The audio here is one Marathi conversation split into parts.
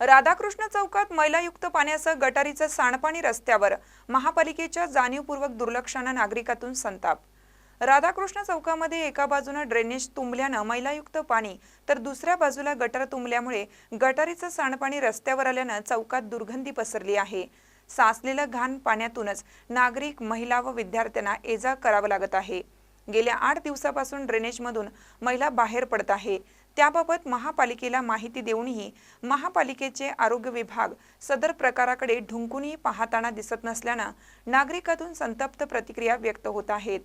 राधाकृष्ण चौकात मैलायुक्त पाण्यासह गटारीचं सांडपाणी रस्त्यावर महापालिकेच्या जाणीवपूर्वक दुर्लक्षानं नागरिकातून संताप. राधाकृष्ण चौकामध्ये एका बाजूनं ड्रेनेज तुंबल्यानं मैलायुक्त पाणी तर दुसऱ्या बाजूला गटार तुंबल्यामुळे गटारीचं सांडपाणी रस्त्यावर आल्यानं चौकात दुर्गंधी पसरली आहे. साचलेलं घाण पाण्यातूनच नागरिक महिला व विद्यार्थ्यांना एजा करावं लागत आहे. गेल्या आठ दिवसापासून ड्रेनेजमधून महिला बाहेर पडत आहे. त्याबाबत महापालिकेला माहिती देऊनही महापालिकेचे आरोग्य विभाग सदर प्रकाराकडे ढुंकूनही पाहताना दिसत नसल्यानं नागरिकातून संतप्त प्रतिक्रिया व्यक्त होत आहेत.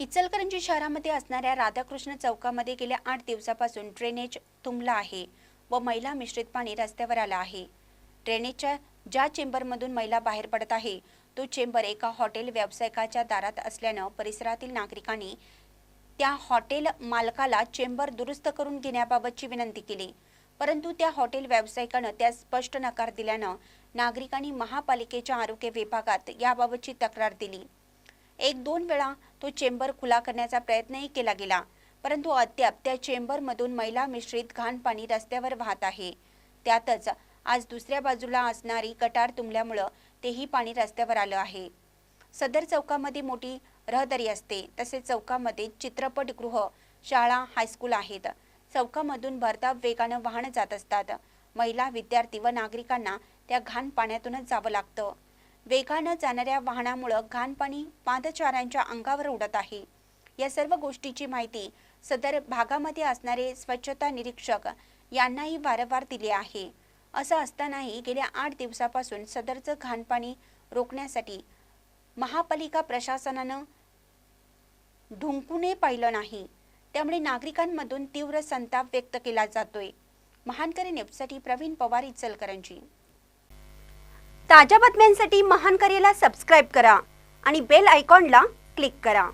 इचलकरंजी शहरामध्ये असणाऱ्या राधाकृष्ण चौकामध्ये गेल्या आठ दिवसापासून ड्रेनेज तुंबला आहे व मैला मिश्रित पाणी रस्त्यावर आलं आहे. ड्रेनेजच्या ज्या चेंबरमधून मैला बाहेर पडत आहे तो चेंबर एका हॉटेल व्यावसायिकाच्या दारात असल्यानं परिसरातील नागरिकांनी त्या हॉटेल मालकाला चेंबर दुरुस्त करून घेण्याबाबतची विनंती केली. परंतु त्या हॉटेल व्यावसायिकानं त्यास स्पष्ट नकार दिल्यानं नागरिकांनी महापालिकेच्या आरोग्य विभागात याबाबतची तक्रार दिली. एक दोन वेळा तो चेंबर खुला करण्याचा प्रयत्नही केला गेला परंतु अद्याप त्या चेंबरमधून मैला मिश्रित घाण पाणी रस्त्यावर वाहत आहे. त्यातच आज दुसऱ्या बाजूला असणारी गटार तुंबल्यामुळं तेही पाणी रस्त्यावर आलं आहे. सदर चौकामध्ये मोठी रहदारी असते. तसेच चौकामध्ये चित्रपटगृह शाळा हायस्कूल आहेत. चौकामधून भरधाव वेगानं वाहनं जात असतात. महिला विद्यार्थी व नागरिकांना त्या घाण पाण्यातूनच जावं लागतं. वेगानं जाणाऱ्या वाहनामुळं घाण पाणी पादचाऱ्यांच्या अंगावर उडत आहे. या सर्व गोष्टीची माहिती सदर भागामध्ये असणारे स्वच्छता निरीक्षक यांनाही वारंवार दिली आहे. असं असतानाही गेल्या आठ दिवसापासून सदरचं घाणपाणी रोखण्यासाठी महापालिका प्रशासनानं ढुंकूने पाहिलं नाही. त्यामुळे नागरिकांमधून तीव्र संताप व्यक्त केला जातोय. महानकरी न्यूजसाठी प्रवीण पवार इचलकरंजी. ताज्या बातम्यांसाठी महानकरीला सबस्क्राईब करा आणि बेल आयकॉनला क्लिक करा.